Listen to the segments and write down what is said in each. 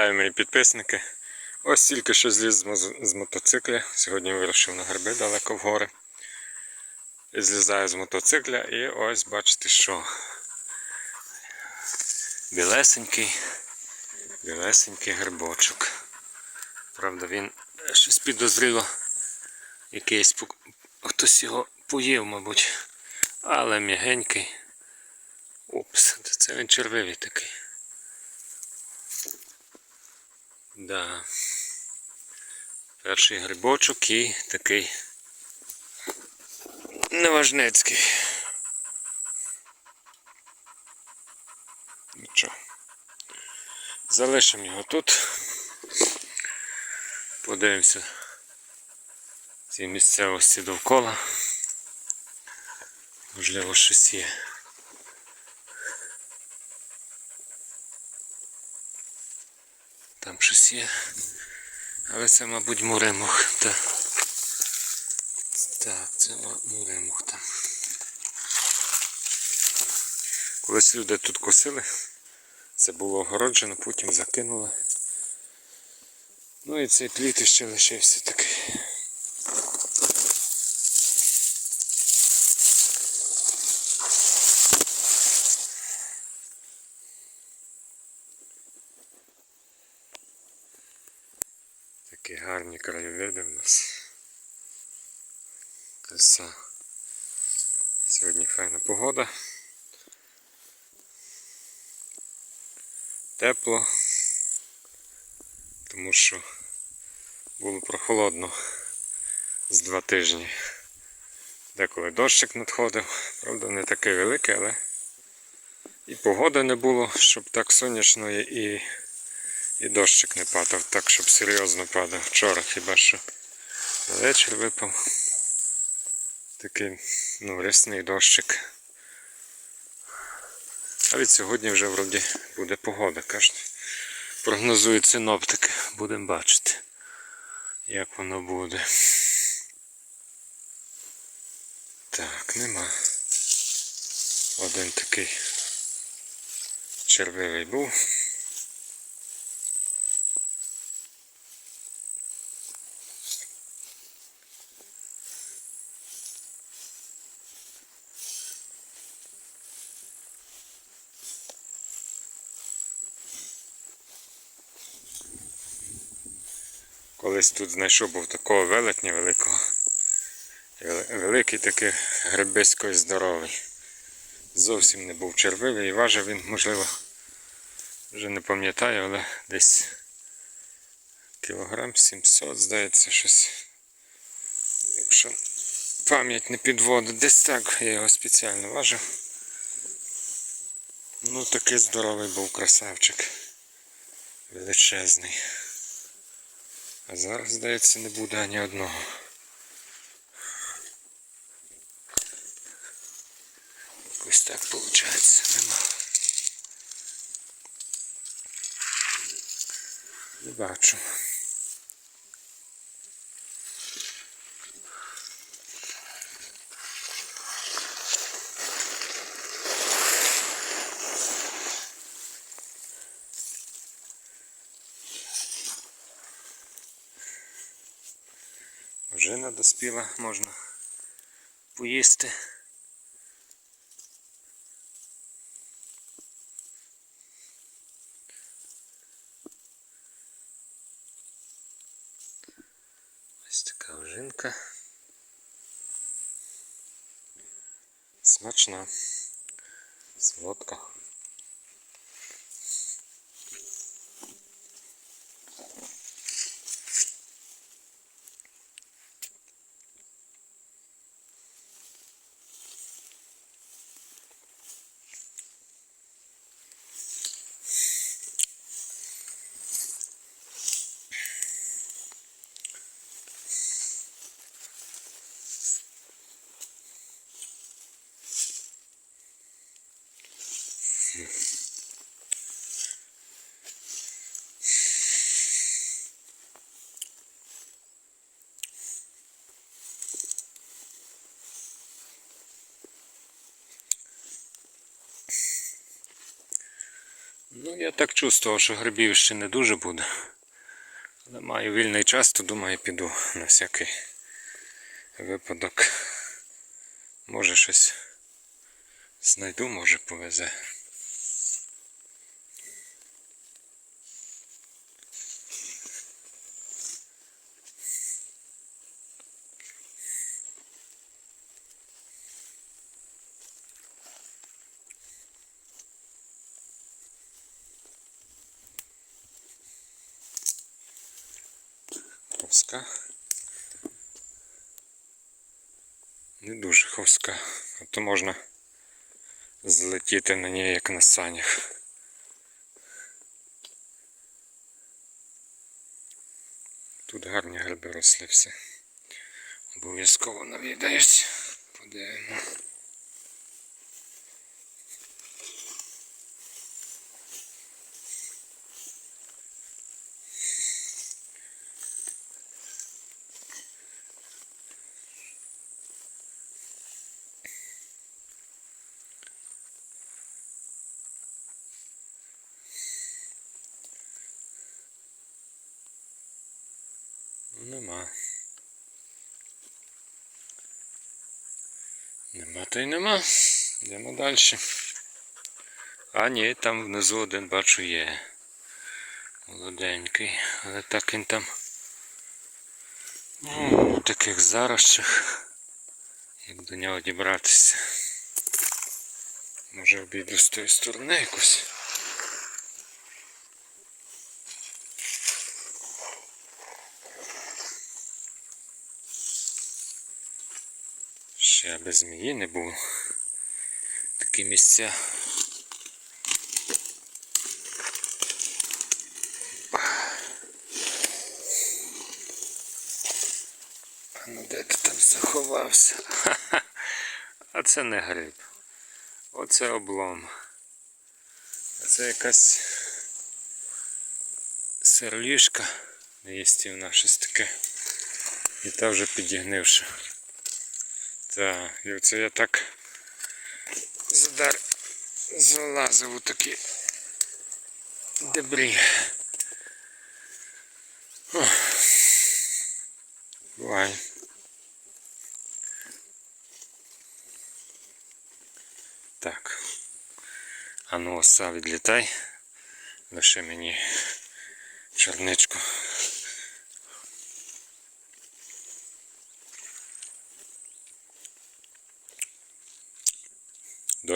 Вітаю мої підписники. Ось тільки що зліз з, мотоцикля. Сьогодні вирушив на гриби далеко в гори. І злізаю з мотоцикля і ось бачите що. Білесенький, білесенький грибочок. Правда, він щось підозріло. Якийсь хтось його поїв, мабуть. Але м'ягенький. Упс, це він червивий такий. Да. Перший грибочок і такий неважнецький. Нічого. Залишимо його тут. Подивимося ці місцевості довкола. Можливо, щось є. Там щось є. Але це, мабуть, муремух. Так, так це муремух там. Колись люди тут косили, це було огороджено, потім закинули. Ну і цей пліт ще лишився такий. Такі гарні краєвиди в нас. Краса. Сьогодні файна погода. Тепло, тому що було прохолодно з два тижні. Деколи дощик надходив, правда не такий великий, але і погоди не було, щоб так сонячно і і дощик не падав, так, щоб серйозно падав. Вчора хіба що вечір випав. Такий ну, рясний дощик. А від сьогодні вже вроді буде погода, кажуть. Прогнозують синоптики, будемо бачити, як воно буде. Так, нема. Один такий червивий був. Колись тут знайшов був такого велетня великого. Великий такий грибисько і здоровий. Зовсім не був червивий і важив він, можливо, вже не пам'ятаю, але десь кілограм 700, здається, щось. Якщо пам'ять не підводить, десь так я його спеціально важив. Ну такий здоровий був красавчик. Величезний. А зараз, здається, не буде ані одного. Ось так виходить, нема. Не бачу. Вже надоспіла, можна поїсти. Ось така ожинка. Смачна. Солодка. Ну, я так чувствував, що грибів ще не дуже буде. Але маю вільний час, то думаю, піду на всякий випадок. Може щось знайду, може повезе. Ховська. Не дуже ховська. То можна злетіти на ній, як на санях. Тут гарні гриби росли всі. Обов'язково навідаюсь. Подивимо. Нема. Нема то й нема. Йдемо далі. А ні, там внизу один бачу є. Молоденький. Але так він там ну, у таких зарощах. Як до нього дібратися. Може обійду з тої сторони якось. Ще без змії не було. Такі місця. А ну де ти там заховався? Ха-ха. А це не гриб. Оце облом. А це якась серлішка неїстівна, щось таке. І та вже підігнивши. Так, і оце я так задар залазив у такі дебрі. Буває. Так. А ну оса відлітай. Лише мені чорничку.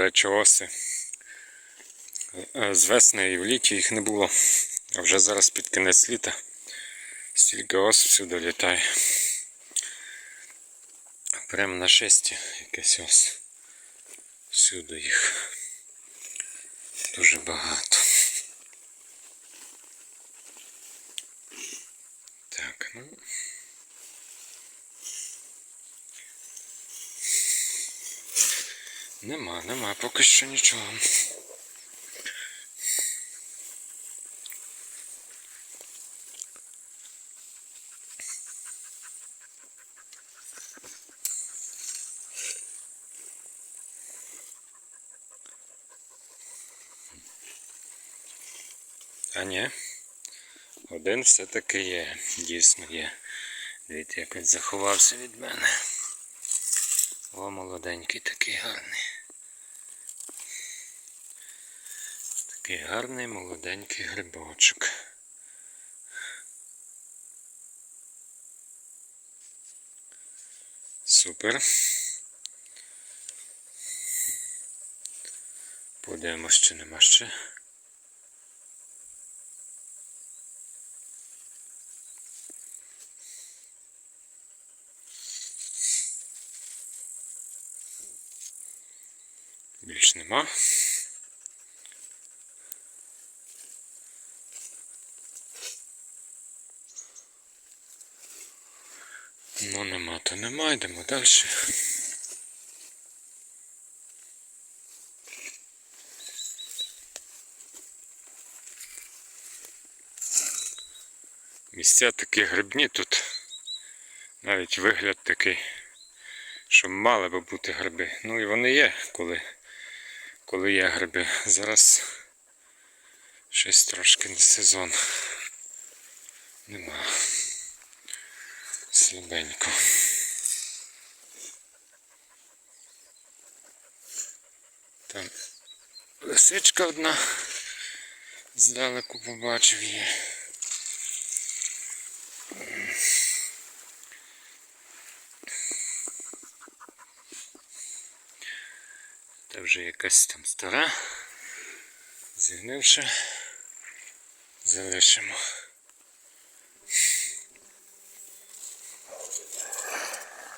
Речі, оси. Е, З весни і в літі їх не було. А вже зараз під кінець літа стільки ос всюди літає. Прямо на шесті якесь ос. Всюди їх. Дуже багато. Так, ну. Нема, нема, поки що нічого. А ні. Один все-таки є, дійсно є. Дивіться, як він заховався від мене. О, молоденький, такий гарний. Такий гарний молоденький грибочок. Супер. Подивимось, чи нема ще. Більш нема. Ну нема, то нема, йдемо далі. Місця такі грибні тут. Навіть вигляд такий, що мали би бути гриби. Ну і вони є, коли, коли є гриби. Зараз Щось трошки не сезон. Нема. Слабенько. Там лисичка одна. Здалеку побачив її. Вже якась там стара. Зігнивши. Залишимо.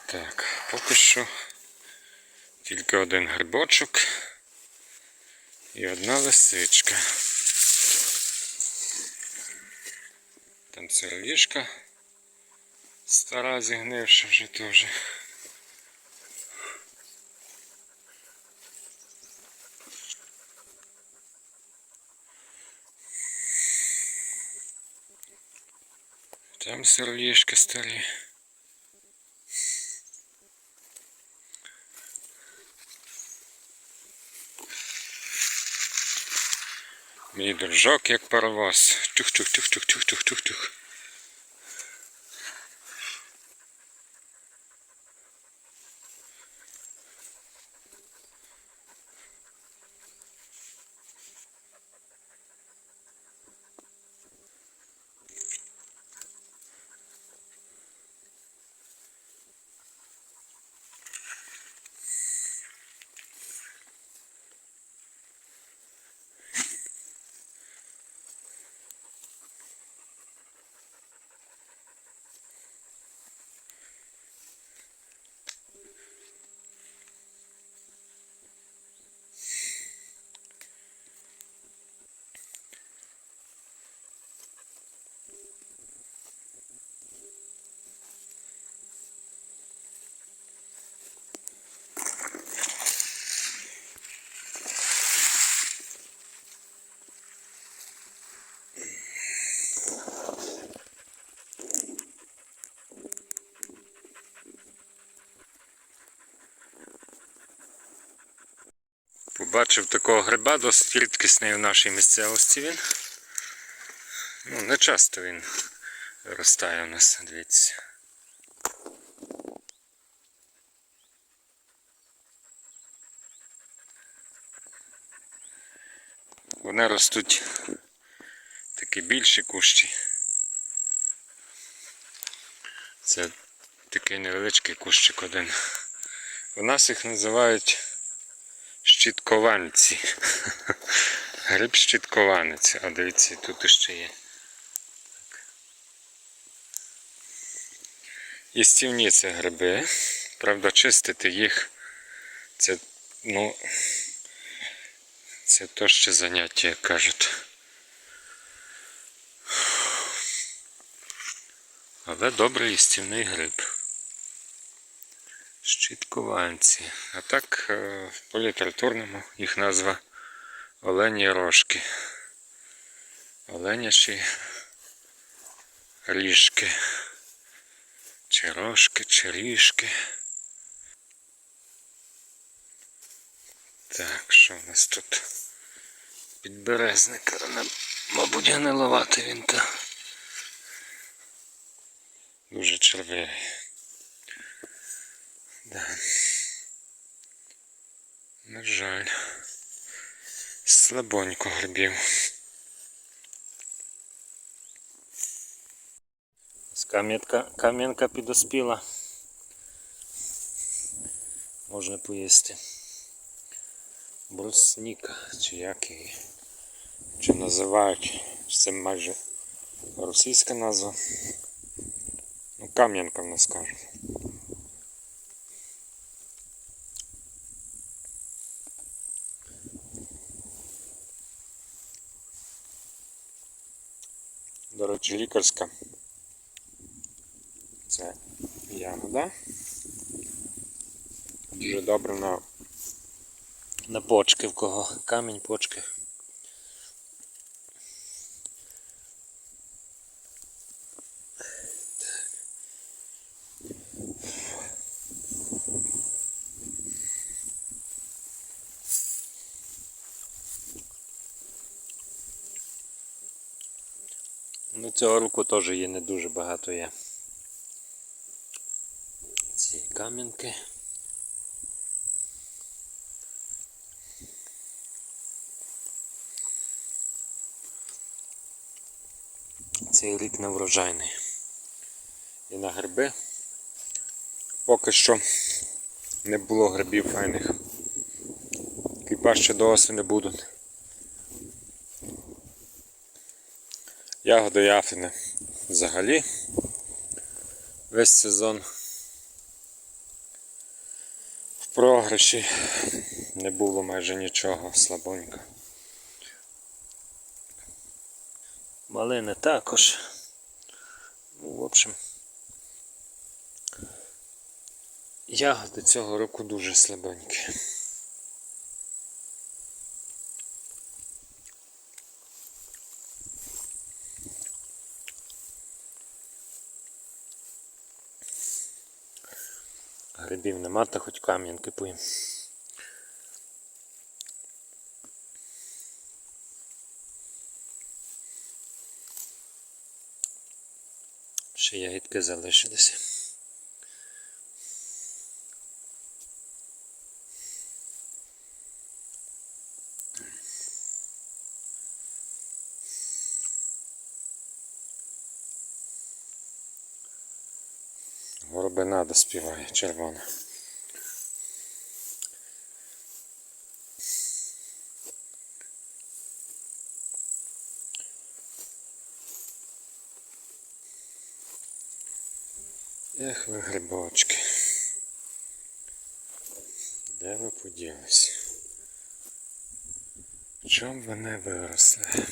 Так, поки що тільки один грибочок і одна лисичка. Там сироїшка стара зігнивша вже теж. Там сироїшки старі. Мій дружок як паровоз. Тюх-тюх-тюх-тюх-тюх-тюх-тюх. Побачив такого гриба, досить рідкісний в нашій місцевості він. Ну, не часто він ростає у нас, дивіться. Вони ростуть такі більші кущі. Це такий невеличкий кущик один. У нас їх називають щіткованці. Гриб щіткованець. А дивіться, тут іще є. Їстівні це гриби. Правда, чистити їх це, ну, це то ще заняття, як кажуть. Але добре їстівний гриб. Щіткованці. А так е, по літературному їх назва олені рожки. Оленячі ріжки. Чи рожки, чи ріжки. Так, що в нас тут? Підберезник, мабуть, гниловатий він та. Дуже червивий. Да. На жаль. Слабонько грибів. Ось кам'янка, кам'янка підоспіла. Можна поїсти. Брусніка, чи як її, чи називають. Це майже російська назва. Ну, кам'янка в нас кажуть. До речі, лікарська. Це ягода. Дуже добре на, на почки, в кого камінь, почки. Ну цього року теж є не дуже багато є. Ці кам'янки. Цей рік не врожайний. І на гриби поки що не було грибів файних. Хіба ще до осені будуть. Ягоди яфини взагалі весь сезон в програші не було майже нічого слабонько. Малини також. Ну, в общем, ягоди цього року дуже слабенькі. Грибів нема, та хоч кам'янки поїм. Ще ягідки залишилися. Горобина доспіває червона. Ех ви грибочки. Де ви поділись? В чому ви не виросли?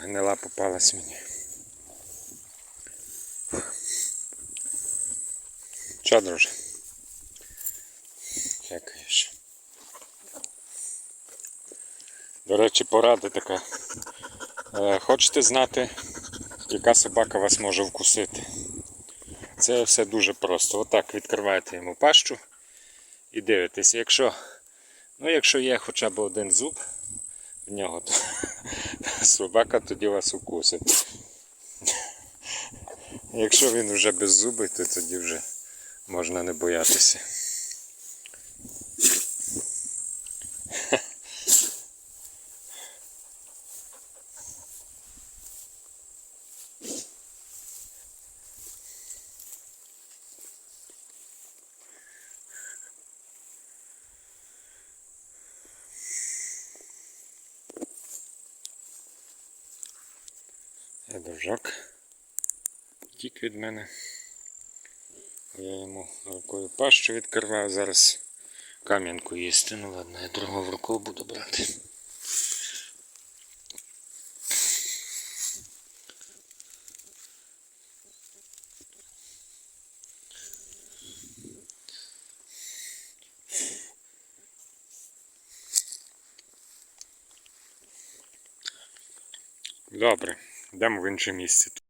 Гнила попалась мені. Чо, друже? Чекаєш. До речі, порада така. Е, Хочете знати, яка собака вас може вкусити? Це все дуже просто. Отак відкриваєте йому пащу і дивитеся. Якщо, ну, якщо є хоча б один зуб в нього, то собака тоді вас укусить. Якщо він вже без зуби, то тоді вже можна не боятися. Я. Тік від мене. Я йому рукою пащу відкриваю, зараз кам'янку їсти. Ну ладно, я другу в руку буду брати. Добре, йдемо в інше місце.